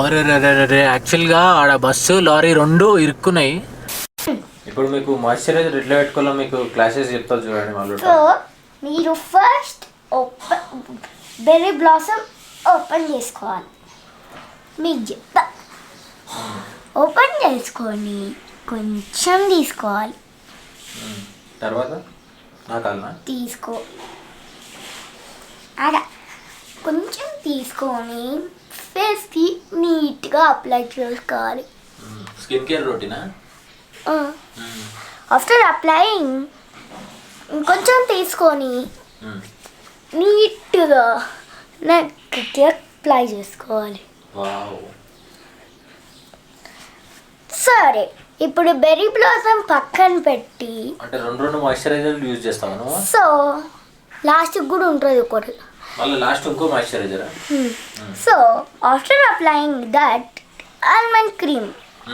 అరే యాక్చువల్గా ఆడ బస్సు లారీ రెండు ఇరుక్కున్నాయి. ఇప్పుడు మీకు మాయిశ్చరైజర్ ఎట్లా పెట్టుకోవాలో మీకు క్లాసెస్ చెప్తారు చూడండి వాళ్ళు సో మీరు first open berry blossom open చేసుకోవాలి. మీకు చెప్తా. ఓపెన్ చేసుకొని కొంచెం తీసుకోవాలి. తర్వాత? నా కాలనా తీసుకో. అలా కొంచెం తీసుకొని ఫేస్కి నీట్గా అప్లై చేసుకోవాలి. స్కిన్ కేర్ రొటీనా? ఆఫ్టర్ అప్లయింగ్ కొంచెం తీసుకొని నీట్గా నెక్కి అప్లై చేసుకోవాలి. సరే ఇప్పుడు బెర్రీ బ్లాసమ్ పక్కన పెట్టి అంటే రెండు రెండు మాయిశ్చరైజర్ యూజ్ నువ్వు? సో లాస్ట్కి కూడా ఉంటుంది ఒకటి. మళ్ళీ లాస్ట్ ఇంకో మాయిశ్చరైజరా? So after applying that almond cream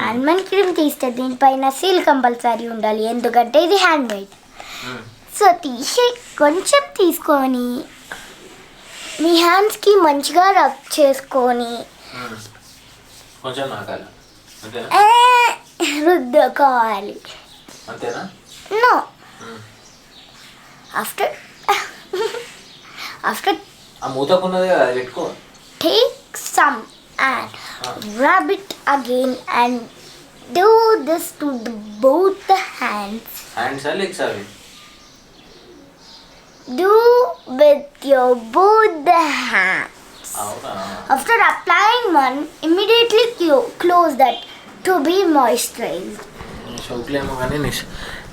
almond cream తీస్తే దీనిపైన సీల్ కంపల్సరీ ఉండాలి. ఎందుకంటే ఇది హ్యాండ్ మేడ్ సో తీసి కొంచెం తీసుకొని మీ హ్యాండ్స్కి మంచిగా రబ్ చేసుకొని. కొంచెం నాకాల. అంతేనా? రుద్దుకోవాలి. నో ఆఫ్టర్ ఆఫ్టర్ ఆ మూతకున్నది కదా పెట్టుకో take some and rub it again and do this to the, both the hands hands legs అవి do with your both the hands అవునా after applying one immediately clo- close that to be moisturized సోకులేమో కానీ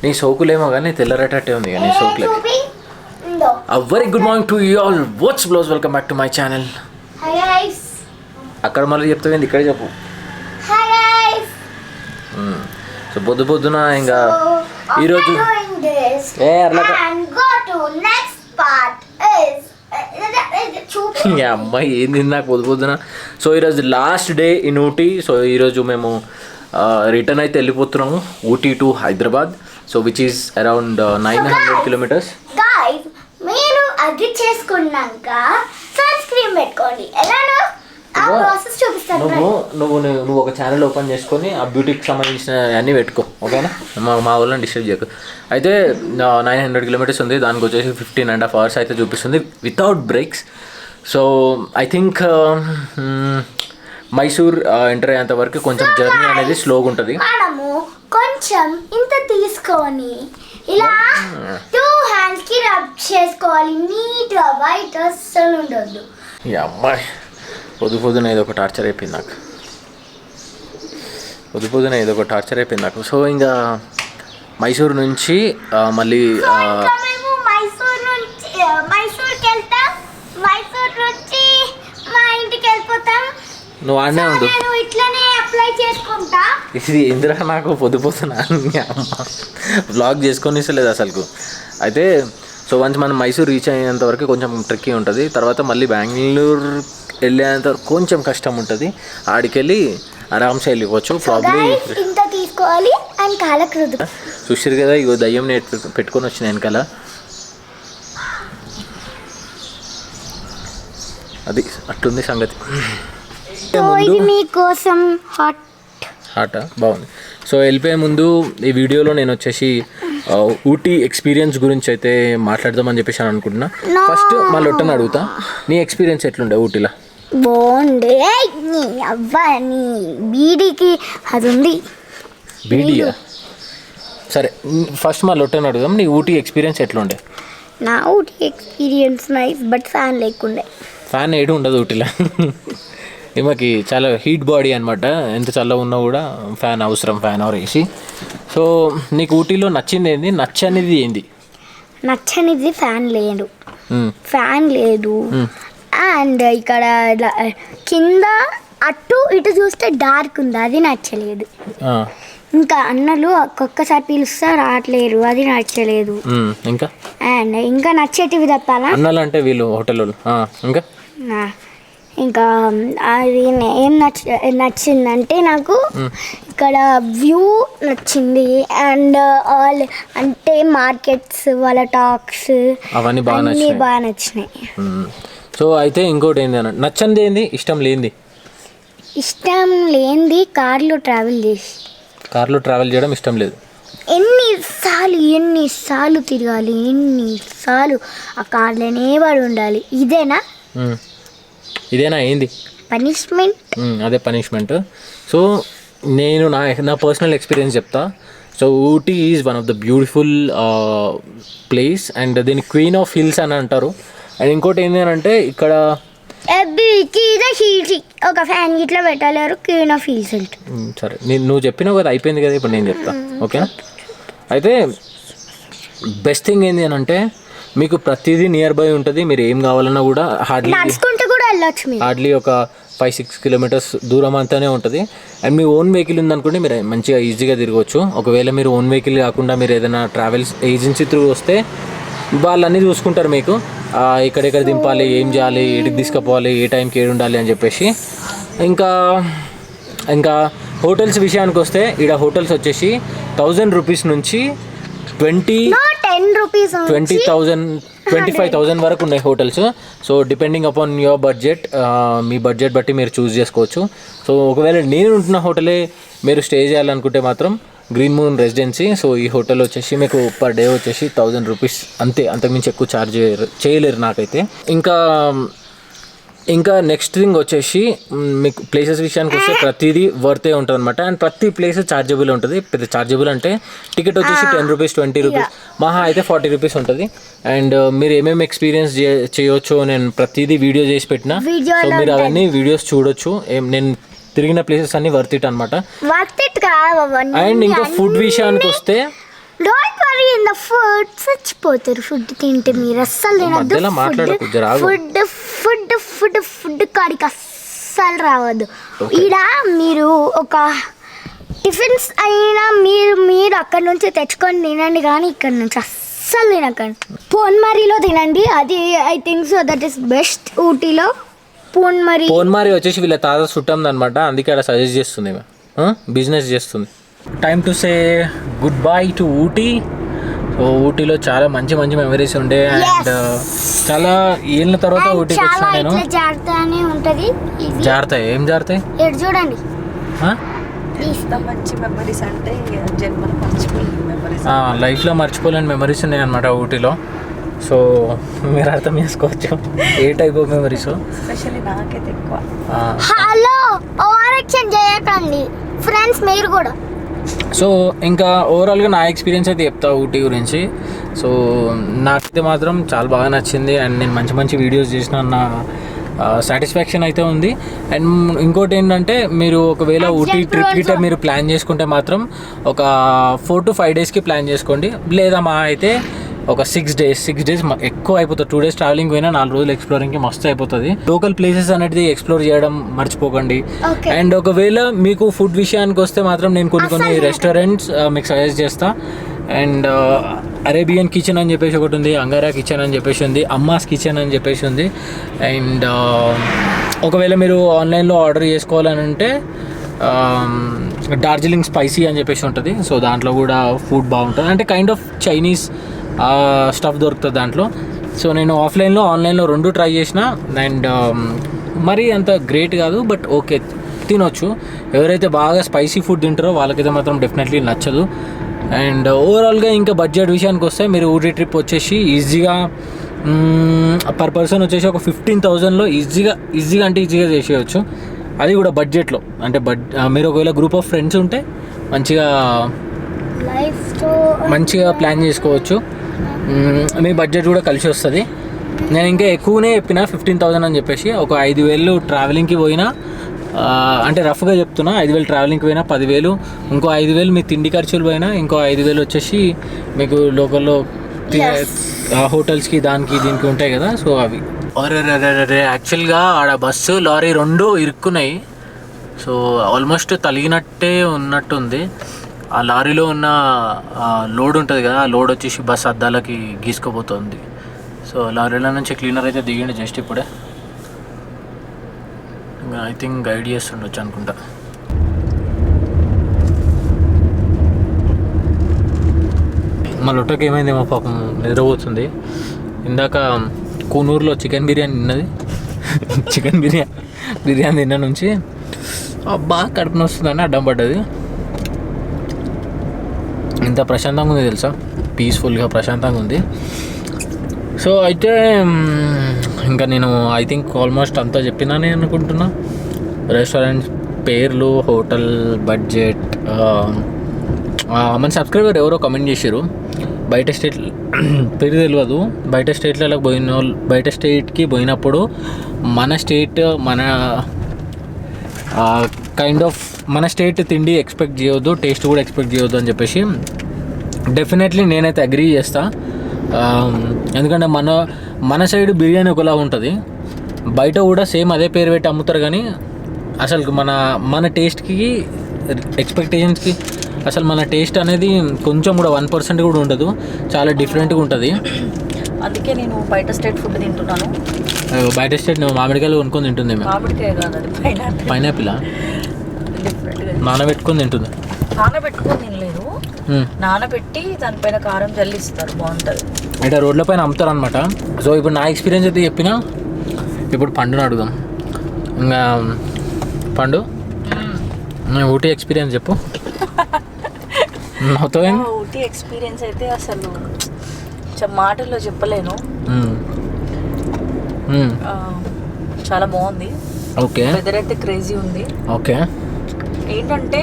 నీ సోకులేమో కానీ తెల్లరేటట్టే ఉంది కానీ Eh, సోకులే morning to you all. What's blows? Welcome back to my channel. hi guys. అక్కడ మళ్ళీ చెప్తావేంది? ఇక్కడే చెప్పు. Hi guys. సో పొద్దు పొద్దున ఇంకా so ఈరోజు ఏ అట్లా అమ్మాయి ఏంది నాకు పొద్దు పొద్దున. సో ఈరోజు last day in Ooty so ఈరోజు మేము రిటర్న్ అయితే వెళ్ళిపోతున్నాము. Ooty to Hyderabad so which is around nine hundred kilometres అది చేసుకున్నాక సన్ స్క్రీన్ పెట్టుకోండి. ఎలానో ఆ ప్రాసెస్ చూపిస్తాను నువ్వు నువ్వు నువ్వు నువ్వు ఒక ఛానల్ ఓపెన్ చేసుకొని ఆ బ్యూటీకి సంబంధించిన అన్నీ పెట్టుకో ఓకేనా? మా మా వాళ్ళని డిస్టర్బ్ చేయకు. అయితే నైన్ హండ్రెడ్ కిలోమీటర్స్ ఉంది దానికి వచ్చేసి ఫిఫ్టీన్ అండ్ హాఫ్ అవర్స్ అయితే చూపిస్తుంది without breaks so I think Mysore enter అయ్యేంత వరకు కొంచెం జర్నీ అనేది స్లోగా ఉంటుంది. మనము కొంచెం ఇంత తీసుకొని ఇలా టూ హ్యాండ్స్కి రబ్ చేసుకోవాలి. నీట్గా వైట్ అస్సలు ఉండొద్దు. ఈ అమ్మాయి పొద్దు పొద్దున ఏదో ఒక టార్చర్ అయిపోయింది నాకు. పొద్దు పొద్దున ఏదో ఒక టార్చర్ అయిపోయింది నాకు. సో ఇంకా మైసూర్ నుంచి మళ్ళీ మైసూర్ నుంచి మైసూర్కి వెళ్తాం. మైసూర్ నుంచి మా ఇంటికి వెళ్ళిపోతాం. నువ్వు ఆడనే ఉండు. అప్లై చేసుకుంటా? ఇది ఇందిరా నాకు పొద్దు పొద్దున మీ అమ్మ. బ్లాగ్ చేసుకొని ఇస్తలేదు అసలుకు. అయితే సో వన్స్ మనం మైసూర్ రీచ్ అయ్యేంత వరకు కొంచెం ట్రిక్కీ ఉంటుంది. తర్వాత మళ్ళీ బెంగళూరు వెళ్ళేంత వరకు కొంచెం కష్టం ఉంటుంది. ఆడికి వెళ్ళి ఆరామ్సే వెళ్ళిపోవచ్చు. ప్రాబ్లీ ఇంత తీసుకోవాలి అండ్ కాలకు రుద్దు చూసారు కదా ఇగో దయ్యం నేట్ పెట్టుకొని వచ్చిన వెనకాల. అది అట్లుంది సంగతి. ఇది మీకోసం హాట్? ఆట బాగుంది. సో వెళ్ళిపోయే ముందు ఈ వీడియోలో నేను వచ్చేసి ఊటీ ఎక్స్పీరియన్స్ గురించి అయితే మాట్లాడదామని చెప్పేసి అని అనుకుంటున్నా. ఫస్ట్ మా లొట్టని అడుగుతా. నీ ఎక్స్పీరియన్స్ ఎట్లుండే ఊటీలో? ఏయ్, నీ అవ్వ నీ బీడీకి అది ఉంది బీడియా సరే ఫస్ట్ మా లొట్టని అడుగుదాం. నీ ఊటీ ఎక్స్పీరియన్స్ ఎట్లుండే? నా Ooty experience nice but fan లేకుండే. ఫ్యాన్ ఏడు ఉండదు ఊటీలో. ఈమెకి చాలా హీట్ బాడీ అనమాట ఎంత చల్లగా ఉన్నా కూడా ఫ్యాన్ అవసరం ఫ్యాన్ అవర్ వేసి సో నీకు ఊటీలో నచ్చింది ఏంది? నచ్చనిది ఏంది? నచ్చనిది ఫ్యాన్ లేదు. ఉమ్, ఫ్యాన్ లేదు. అండ్ ఇక్కడ కింద అటు ఇటు చూస్తే డార్క్ ఉంది అది నచ్చలేదు. ఇంకా అన్నలు ఒక్కొక్కసారి పిలుస్తే రావట్లేరు అది నచ్చలేదు. ఇంకా? అండ్ ఇంకా నచ్చేటివి తప్పాలా? అన్నాలు అంటే వీళ్ళు హోటల్ ఇంకా? ఇంకా అది ఏం నచ్చ నచ్చిందంటే నాకు ఇక్కడ వ్యూ నచ్చింది అండ్ ఆల్ అంటే మార్కెట్స్ వాళ్ళ టాక్స్ అవన్నీ బాగా బాగా నచ్చినాయి. సో అయితే ఇంకోటి ఏంది అన్న నచ్చంది ఏంది? ఇష్టం లేనిది ఇష్టం లేనిది కార్లో ట్రావెల్ చేసి. కార్లో ట్రావెల్ చేయడం ఇష్టం లేదు. ఎన్నిసార్లు ఎన్నిసార్లు తిరగాలి ఎన్నిసార్లు ఆ కార్లోనే పడి ఉండాలి. ఇదేనా. ఇదేనా ఏంది? పనిష్మెంట్ అదే పనిష్మెంట్ సో నేను నా నా పర్సనల్ ఎక్స్పీరియన్స్ చెప్తా. So Ooty is one of the beautiful place and దీని క్వీన్ ఆఫ్ హిల్స్ అని అంటారు. అండ్ ఇంకోటి ఏంటి అని అంటే ఇక్కడ ఒక ఫ్యాన్ గిట్లా పెట్టలేరు క్వీన్ ఆఫ్ హీల్స్ సరే. నేను నువ్వు చెప్పినావు కదా అయిపోయింది కదా ఇప్పుడు నేను చెప్తా. ఓకేనా? అయితే బెస్ట్ థింగ్ ఏంటి అని అంటే మీకు ప్రతిదీ నియర్ బై ఉంటుంది మీరు ఏం కావాలన్నా కూడా హార్డ్లీ వెళ్ళొచ్చు హార్డ్లీ ఒక ఫైవ్ సిక్స్ కిలోమీటర్స్ దూరం అంతానే ఉంటుంది. అండ్ మీ ఓన్ వెహికల్ ఉందనుకోండి మీరు మంచిగా ఈజీగా తిరగవచ్చు ఒకవేళ మీరు ఓన్ వెహికల్ కాకుండా మీరు ఏదైనా ట్రావెల్స్ ఏజెన్సీ త్రూ వస్తే వాళ్ళన్నీ చూసుకుంటారు మీకు. ఎక్కడెక్కడ దింపాలి ఏం చేయాలి ఏడికి తీసుకుపోవాలి ఏ టైంకి ఏడు ఉండాలి అని చెప్పేసి. ఇంకా ఇంకా హోటల్స్ విషయానికి వస్తే ఇక్కడ హోటల్స్ వచ్చేసి థౌజండ్ రూపీస్ నుంచి twenty ten rupees twenty thousand twenty five thousand వరకు ఉన్నాయి hotels. So depending upon your budget me budget బట్టి మీరు చూస్ చేసుకోవచ్చు. సో ఒకవేళ నేను ఉంటున్న హోటలే మీరు స్టే చేయాలనుకుంటే మాత్రం గ్రీన్ మూన్ రెసిడెన్సీ సో ఈ హోటల్ వచ్చేసి మీకు పర్ డే వచ్చేసి థౌజండ్ రూపీస్ అంతే. అంతకుమించి ఎక్కువ ఛార్జ్ చేయలేరు చేయలేరు నాకైతే. ఇంకా ఇంకా నెక్స్ట్ థింగ్ వచ్చేసి మీకు ప్లేసెస్ విషయానికి వస్తే ప్రతిదీ వర్తే ఉంటుంది అనమాట అండ్ ప్రతి ప్లేస్ ఛార్జబుల్ ఉంటుంది. పెద్ద ఛార్జబుల్ అంటే టికెట్ వచ్చేసి టెన్ రూపీస్ ట్వంటీ రూపీస్ మహా అయితే ఫార్టీ రూపీస్ ఉంటుంది. అండ్ మీరు ఏమేమి ఎక్స్పీరియన్స్ చేయొచ్చు నేను ప్రతిదీ వీడియో చేసి పెట్టిన. సో మీరు అవన్నీ వీడియోస్ చూడొచ్చు. నేను తిరిగిన ప్లేసెస్ అన్ని వర్త్ ఇట్ అనమాట అండ్ ఇంకా ఫుడ్ విషయానికి వస్తే ఫుడ్ చచ్చిపోతారు. ఫుడ్ తింటే మీరు అస్సలు తినద్దు. ఫుడ్ ఫుడ్ ఫుడ్ ఫుడ్ కాడికి అస్సలు రావద్దు. ఈడ మీరు ఒక టిఫిన్స్ అయినా మీరు మీరు అక్కడ నుంచి తెచ్చుకొని తినండి కానీ ఇక్కడ నుంచి అస్సలు తినకండి. పోన్మరిలో తినండి. అది I think so that is best ఊటీలో. పోన్మరి. పోన్మారి వచ్చేసి వీళ్ళ తాత చుట్టం అనమాట అందుకే అలా సజెస్ట్ చేస్తుంది బిజినెస్ చేస్తుంది. Time to say good bye to Ooty. ఊటీలో చాలా మంచి మంచి మెమరీస్ ఉండే అండ్ చాలా ఏళ్ళ తర్వాత ఊటీకి చాలా వచ్చాను నేను. జాగ్రత్తగానే ఉంటది. ఇది జారుతాయి. ఏం జారుతాయి? ఇటు చూడండి. మంచి మెమరీస్ అంటే ఇక జన్మలో మర్చిపోలేని మెమరీస్ ఆ, లైఫ్లో మర్చిపోలేని మెమరీస్ ఉన్నాయి అనమాట ఊటీలో. సో మీరు అర్థం చేసుకోవచ్చు. ఏ టైప్ ఆఫ్ మెమరీస్ ఎస్పెషల్లీ నాకైతే ఎక్కువ. హలో ఓవర్ చేయకండి ఫ్రెండ్స్ మీరు కూడా. సో ఇంకా ఓవరాల్గా నా ఎక్స్పీరియన్స్ అయితే చెప్తా ఊటీ గురించి. సో నాకైతే మాత్రం చాలా బాగా నచ్చింది అండ్ నేను మంచి మంచి వీడియోస్ చేసిన నా సాటిస్ఫాక్షన్ అయితే ఉంది. అండ్ ఇంకోటి ఏంటంటే మీరు ఒకవేళ ఊటీ ట్రిప్ గిట్ట మీరు ప్లాన్ చేసుకుంటే మాత్రం ఒక ఫోర్ టు ఫైవ్ డేస్కి ప్లాన్ చేసుకోండి. లేదా మా అయితే ఒక సిక్స్ డేస్ సిక్స్ డేస్ ఎక్కువ అయిపోతుంది. టూ డేస్ ట్రావెలింగ్ పోయినా నాలుగు రోజులు ఎక్స్ప్లోరింగ్కి మస్తు అయిపోతుంది. లోకల్ ప్లేసెస్ అనేది ఎక్స్ప్లోర్ చేయడం మర్చిపోకండి. అండ్ ఒకవేళ మీకు ఫుడ్ విషయానికి వస్తే మాత్రం నేను కొన్ని కొన్ని రెస్టారెంట్స్ మీకు సజెస్ట్ చేస్తా. అండ్ అరేబియన్ కిచెన్ అని చెప్పేసి ఒకటి ఉంది అంగారా కిచెన్ అని చెప్పేసి ఉంది అమ్మాస్ కిచెన్ అని చెప్పేసి ఉంది. అండ్ ఒకవేళ మీరు ఆన్లైన్లో ఆర్డర్ చేసుకోవాలని అంటే డార్జిలింగ్ స్పైసీ అని చెప్పేసి ఉంటుంది. సో దాంట్లో కూడా ఫుడ్ బాగుంటుంది. అంటే కైండ్ ఆఫ్ చైనీస్ స్టఫ్ దొరుకుతుంది దాంట్లో. సో నేను ఆఫ్లైన్లో ఆన్లైన్లో రెండు ట్రై చేసిన అండ్ మరీ అంత గ్రేట్ కాదు బట్ ఓకే తినొచ్చు. ఎవరైతే బాగా స్పైసీ ఫుడ్ తింటారో వాళ్ళకైతే మాత్రం డెఫినెట్లీ నచ్చదు. అండ్ ఓవరాల్గా ఇంకా బడ్జెట్ విషయానికి వస్తే మీరు ఊటీ ట్రిప్ వచ్చేసి ఈజీగా పర్ పర్సన్ వచ్చేసి ఒక ఫిఫ్టీన్ థౌజండ్లో ఈజీగా ఈజీగా అంటే ఈజీగా చేసేయచ్చు. అది కూడా బడ్జెట్లో అంటే బడ్ మీరు ఒకవేళ గ్రూప్ ఆఫ్ ఫ్రెండ్స్ ఉంటే మంచిగా మంచిగా ప్లాన్ చేసుకోవచ్చు. మీ బడ్జెట్ కూడా కలిసి వస్తుంది. నేను ఇంకా ఎక్కువనే చెప్పిన ఫిఫ్టీన్ థౌసండ్ అని చెప్పేసి. ఒక ఐదు వేలు ట్రావెలింగ్కి పోయినా అంటే రఫ్గా చెప్తున్నా ఐదు వేలు ట్రావెలింగ్కి పోయినా పదివేలు ఇంకో ఐదు వేలు మీ తిండి ఖర్చులు పోయినా ఇంకో ఐదు వేలు వచ్చేసి మీకు లోకల్లో హోటల్స్కి దానికి దీనికి ఉంటాయి కదా సో అవి. అరే యాక్చువల్గా ఆడ బస్సు లారీ రెండు ఇరుక్కున్నాయి. సో ఆల్మోస్ట్ తలిగినట్టే ఉన్నట్టుంది. ఆ లారీలో ఉన్న లోడ్ ఉంటుంది కదా ఆ లోడ్ వచ్చేసి బస్ అద్దాలకి గీసుకోబోతోంది సో లారీలో నుంచి క్లీనర్ అయితే దిగిండు జస్ట్ ఇప్పుడే. ఇంకా ఐ థింక్ గైడ్ చేస్తుండొచ్చు అనుకుంటా. మా లొట్టకి ఏమైందేమో పాపం నిద్రపోతుంది. ఇందాక కూనూరులో చికెన్ బిర్యానీ తిన్నది చికెన్ బిర్యానీ బిర్యానీ తిన్న నుంచి బాగా కడుపు వస్తుందని అడ్డం పడ్డది. ఎంత ప్రశాంతంగా ఉంది తెలుసా? పీస్ఫుల్గా ప్రశాంతంగా ఉంది. సో అయితే ఇంకా నేను ఐ థింక్ ఆల్మోస్ట్ అంతా చెప్పినానే అనుకుంటున్నా. రెస్టారెంట్ పేర్లు హోటల్ బడ్జెట్ మన సబ్స్క్రైబర్ ఎవరో కమెంట్ చేశారు. బయట స్టేట్ పేరు తెలియదు బయట స్టేట్లలో పోయిన వాళ్ళు బయట స్టేట్కి పోయినప్పుడు మన స్టేట్ మన కైండ్ ఆఫ్ మన స్టేట్ తిండి ఎక్స్పెక్ట్ చేయొద్దు టేస్ట్ కూడా ఎక్స్పెక్ట్ చేయొద్దు అని చెప్పేసి డెఫినెట్లీ నేనైతే అగ్రీ చేస్తా. ఎందుకంటే మన మన సైడ్ బిర్యానీ ఒకలా ఉంటుంది. బయట కూడా సేమ్ అదే పేరు పెట్టి అమ్ముతారు కానీ అసలు మన మన టేస్ట్కి ఎక్స్పెక్టేషన్స్కి అసలు మన టేస్ట్ అనేది కొంచెం కూడా వన్ పర్సెంట్ కూడా ఉండదు. చాలా డిఫరెంట్గా ఉంటుంది. అందుకే నేను బయట స్టేట్ ఫుడ్ తింటున్నాను. బయట స్టేట్ నువ్వు మామిడికాయలు కొనుక్కొని తింటుంది మేము. మామిడికాయ కాదు పైనాపిల్ నానబెట్టుకొని తింటుంది. నానబెట్టుకొని తినలేదు. నానబెట్టి దానిపైన కారం జల్లిస్తారు బాగుంటుంది. అంటే రోడ్ల పైన అమ్ముతారు అనమాట సో ఇప్పుడు నా ఎక్స్పీరియన్స్ అయితే చెప్పినా ఇప్పుడు పండుని అడుగుదాం. ఇంకా పండు? ఊటీ ఎక్స్పీరియన్స్ చెప్పు? ఊటీ ఎక్స్పీరియన్స్ అయితే అసలు మాటల్లో చెప్పలేను. చాలా బాగుంది. ఓకే. వెదర్ అయితే క్రేజీ ఉంది. ఓకే. ఏంటంటే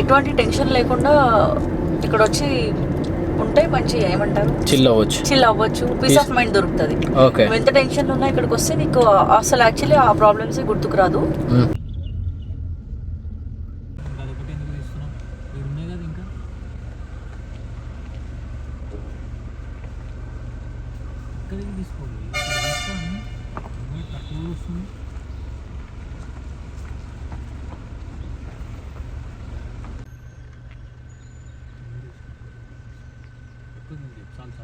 ఎటువంటి టెన్షన్ లేకుండా ఇక్కడ వచ్చి ఉంటే మంచి ఏమంటారు? చిల్ అవ్వచ్చు. చిల్ అవ్వచ్చు. పీస్ ఆఫ్ మైండ్ దొరుకుతుంది. నువ్వు ఎంత టెన్షన్ ఉన్నా ఇక్కడికి వస్తే నీకు అసలు యాక్చువల్లీ ఆ ప్రాబ్లమ్స్ గుర్తుకు రాదు. మ్మ్.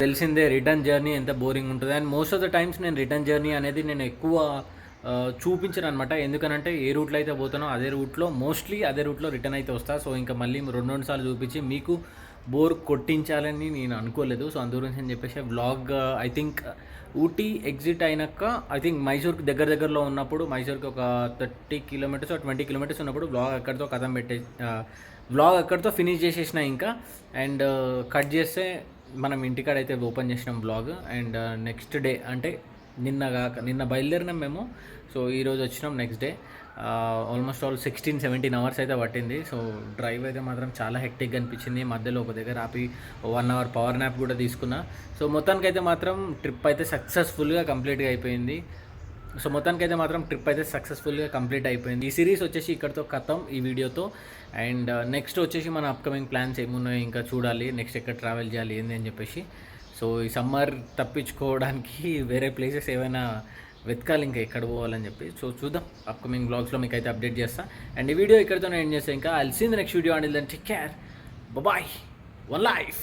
తెలిసిందే రిటర్న్ జర్నీ ఎంత బోరింగ్ ఉంటుంది and most of the times నేను రిటర్న్ జర్నీ అనేది నేను ఎక్కువ చూపించను అనమాట ఎందుకనంటే ఏ రూట్లో అయితే పోతానో అదే రూట్లో మోస్ట్లీ అదే రూట్లో రిటర్న్ అయితే వస్తా సో ఇంకా మళ్ళీ రెండు రెండు సార్లు చూపించి మీకు బోర్ కొట్టించాలని నేను అనుకోలేదు. సో అందు గురించి అని చెప్పేసి vlog I think Ooty exit అయినాక ఐ థింక్ మైసూర్కి దగ్గర దగ్గరలో ఉన్నప్పుడు మైసూర్కి ఒక థర్టీ కిలోమీటర్స్ ట్వంటీ కిలోమీటర్స్ ఉన్నప్పుడు వ్లాగ్ అక్కడితో కథం పెట్టే వ్లాగ్ అక్కడితో ఫినిష్ చేసేసిన ఇంకా అండ్ కట్ uh, చేస్తే మనం ఇంటికాడ అయితే ఓపెన్ చేసినాం బ్లాగ్ అండ్ నెక్స్ట్ డే అంటే నిన్న కాక నిన్న బయలుదేరినాం మేము. సో ఈరోజు వచ్చినాం next day almost all sixteen seventeen hours అయితే పట్టింది. సో డ్రైవ్ అయితే మాత్రం చాలా హెక్టిక్గా అనిపించింది. మధ్యలో ఒక దగ్గర ఆపి వన్ అవర్ పవర్ నాప్ కూడా తీసుకున్నా. సో మొత్తానికి అయితే మాత్రం ట్రిప్ అయితే సక్సెస్ఫుల్గా కంప్లీట్గా అయిపోయింది. సో మొత్తానికి అయితే మాత్రం ట్రిప్ అయితే సక్సెస్ఫుల్గా కంప్లీట్ అయిపోయింది. ఈ సిరీస్ వచ్చేసి ఇక్కడితో కథం ఈ వీడియోతో. అండ్ నెక్స్ట్ uh, వచ్చేసి మన అప్కమింగ్ ప్లాన్స్ ఏమున్నాయో ఇంకా చూడాలి. నెక్స్ట్ ఎక్కడ ట్రావెల్ చేయాలి ఏంది అని చెప్పేసి. సో ఈ సమ్మర్ తప్పించుకోవడానికి వేరే ప్లేసెస్ ఏమైనా వెతకాలి ఇంకా ఎక్కడ పోవాలని చెప్పి. సో చూద్దాం. అప్కమింగ్ బ్లాగ్స్లో మీకు అయితే అప్డేట్ చేస్తా. అండ్ ఈ వీడియో ఇక్కడితో ఎండ్ చేస్తాను ఇంకా I seen the next video and. Then take care bye one life